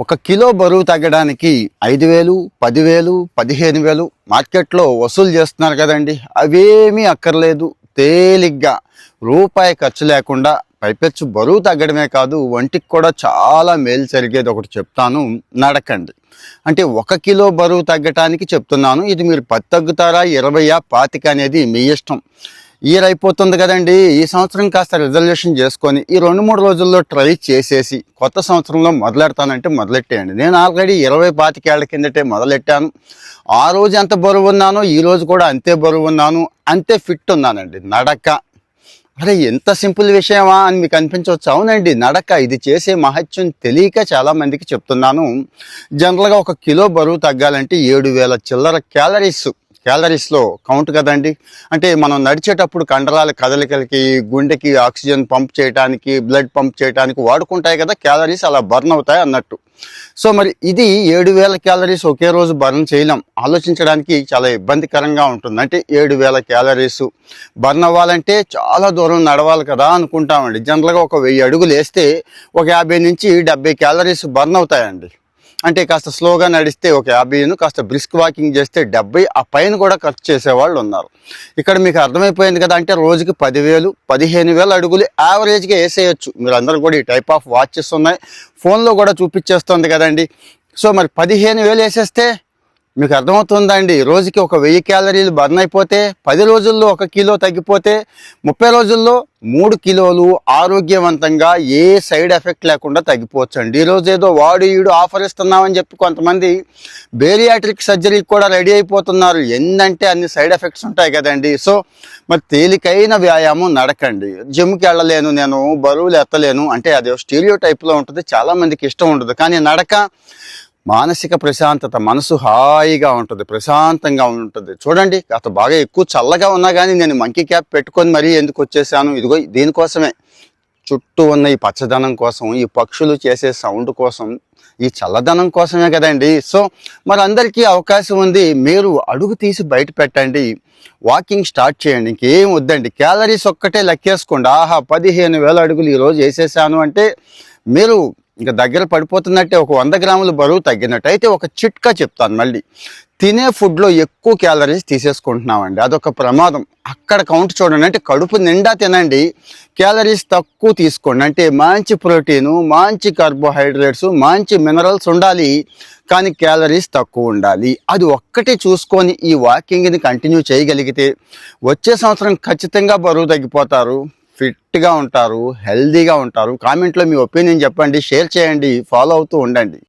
ఒక కిలో బరువు తగ్గడానికి ఐదు వేలు పదివేలు పదిహేను వేలు మార్కెట్లో వసూలు చేస్తున్నారు కదండి. అవేమీ అక్కర్లేదు. తేలిగ్గా రూపాయి ఖర్చు లేకుండా పైపెచ్చు బరువు తగ్గడమే కాదు వంటికి కూడా చాలా మేలు జరిగేది ఒకటి చెప్తాను. నడకండి. అంటే ఒక కిలో బరువు తగ్గటానికి చెప్తున్నాను. ఇది మీరు పది తగ్గుతారా ఇరవయా పాతిక అనేది మీ ఇష్టం. ఇయర్ అయిపోతుంది కదండి. ఈ సంవత్సరం కాస్త రిజల్యూషన్ చేసుకొని ఈ రెండు మూడు రోజుల్లో ట్రై చేసేసి కొత్త సంవత్సరంలో మొదలెడతానంటే మొదలెట్టేయండి. నేను ఆల్రెడీ ఇరవై పాతికేళ్ళ కిందటే మొదలెట్టాను. ఆ రోజు ఎంత బరువు ఉన్నానో ఈ రోజు కూడా అంతే బరువు ఉన్నాను. అంతే ఫిట్ ఉన్నానండి. నడక. అరే ఎంత సింపుల్ విషయమా అని మీకు అనిపించవచ్చు. అవునండి నడక. ఇది చేసే మహత్యం తెలియక చాలామందికి చెప్తున్నాను. జనరల్గా ఒక కిలో బరువు తగ్గాలంటే ఏడు వేల చిల్లర క్యాలరీస్ క్యాలరీస్లో కౌంట్ కదండి? అంటే మనం నడిచేటప్పుడు కండరాల కదలికలకి గుండెకి ఆక్సిజన్ పంప్ చేయడానికి బ్లడ్ పంప్ చేయడానికి వాడుకుంటాయి కదా క్యాలరీస్ అలా బర్న్ అవుతాయి అన్నట్టు. సో మరి ఇది ఏడు వేల క్యాలరీస్ ఒకే రోజు బర్న్ చేయలేం. ఆలోచించడానికి చాలా ఇబ్బందికరంగా ఉంటుంది. అంటే ఏడు వేల క్యాలరీస్ బర్న్ అవ్వాలంటే చాలా దూరం నడవాలి కదా అనుకుంటామండి. జనరల్గా ఒక వెయ్యి అడుగులు వేస్తే ఒక యాభై నుంచి డెబ్బై క్యాలరీస్ బర్న్ అవుతాయండి. అంటే కాస్త స్లోగా నడిస్తే ఒక యాభైను కాస్త బ్రిస్క్ వాకింగ్ చేస్తే డెబ్బై ఆ పైన కూడా ఖర్చు చేసేవాళ్ళు ఉన్నారు. ఇక్కడ మీకు అర్థమైపోయింది కదా అంటే రోజుకి పదివేలు పదిహేను వేలు అడుగులు యావరేజ్గా వేసేయచ్చు. మీరు అందరూ కూడా ఈ టైప్ ఆఫ్ వాచెస్ ఉన్నాయి. ఫోన్లో కూడా చూపించేస్తుంది కదండి. సో మరి పదిహేను వేలు వేసేస్తే మీకు అర్థమవుతుందండి. రోజుకి ఒక వెయ్యి క్యాలరీలు బర్న్ అయిపోతే పది రోజుల్లో ఒక కిలో తగ్గిపోతే ముప్పై రోజుల్లో మూడు కిలోలు ఆరోగ్యవంతంగా ఏ సైడ్ ఎఫెక్ట్ లేకుండా తగ్గిపోవచ్చండి. ఈరోజు ఏదో వాడు ఈడు ఆఫర్ ఇస్తున్నామని చెప్పి కొంతమంది బేరియాట్రిక్ సర్జరీకి కూడా రెడీ అయిపోతున్నారు. ఎందంటే అన్ని సైడ్ ఎఫెక్ట్స్ ఉంటాయి కదండి. సో మరి తేలికైన వ్యాయామం నడకండి. జిమ్కి వెళ్ళలేను నేను బరువులు ఎత్తలేను. అంటే అదే స్టీరియో టైప్లో ఉంటుంది. చాలామందికి ఇష్టం ఉండదు. కానీ నడక మానసిక ప్రశాంతత మనసు హాయిగా ఉంటుంది ప్రశాంతంగా ఉంటుంది. చూడండి అత బాగా ఎక్కువ చల్లగా ఉన్నా కానీ నేను మంకీ క్యాప్ పెట్టుకొని మరీ ఎందుకు వచ్చేసాను? ఇదిగో దీనికోసమే. చుట్టూ ఉన్న ఈ పచ్చదనం కోసం ఈ పక్షులు చేసే సౌండ్ కోసం ఈ చల్లదనం కోసమే కదండి. సో మరి అందరికీ అవకాశం ఉంది. మీరు అడుగు తీసి బయట పెట్టండి. వాకింగ్ స్టార్ట్ చేయండి. ఇంకేం వద్దండి. క్యాలరీస్ ఒక్కటే లెక్కేసుకోండి. ఆహా పదిహేను వేల అడుగులు ఈరోజు వేసేసాను అంటే మీరు ఇంకా దగ్గర పడిపోతున్నట్టే ఒక వంద గ్రాముల బరువు తగ్గినట్టు అయితే ఒక చిట్కా చెప్తాను మళ్ళీ. తినే ఫుడ్లో ఎక్కువ క్యాలరీస్ తీసేసుకుంటున్నామండి. అదొక ప్రమాదం. అక్కడ కౌంట్ చూడండి. అంటే కడుపు నిండా తినండి. క్యాలరీస్ తక్కువ తీసుకోండి. అంటే మంచి ప్రోటీను మంచి కార్బోహైడ్రేట్స్ మంచి మినరల్స్ ఉండాలి. కానీ క్యాలరీస్ తక్కువ ఉండాలి. అది ఒక్కటి చూసుకొని ఈ వాకింగ్ని కంటిన్యూ చేయగలిగితే వచ్చే సంవత్సరం ఖచ్చితంగా బరువు తగ్గిపోతారు. ఫిట్గా ఉంటారు హెల్దీగా ఉంటారు. కామెంట్లో మీ ఒపీనియన్ చెప్పండి షేర్ చేయండి ఫాలో అవుతూ ఉండండి.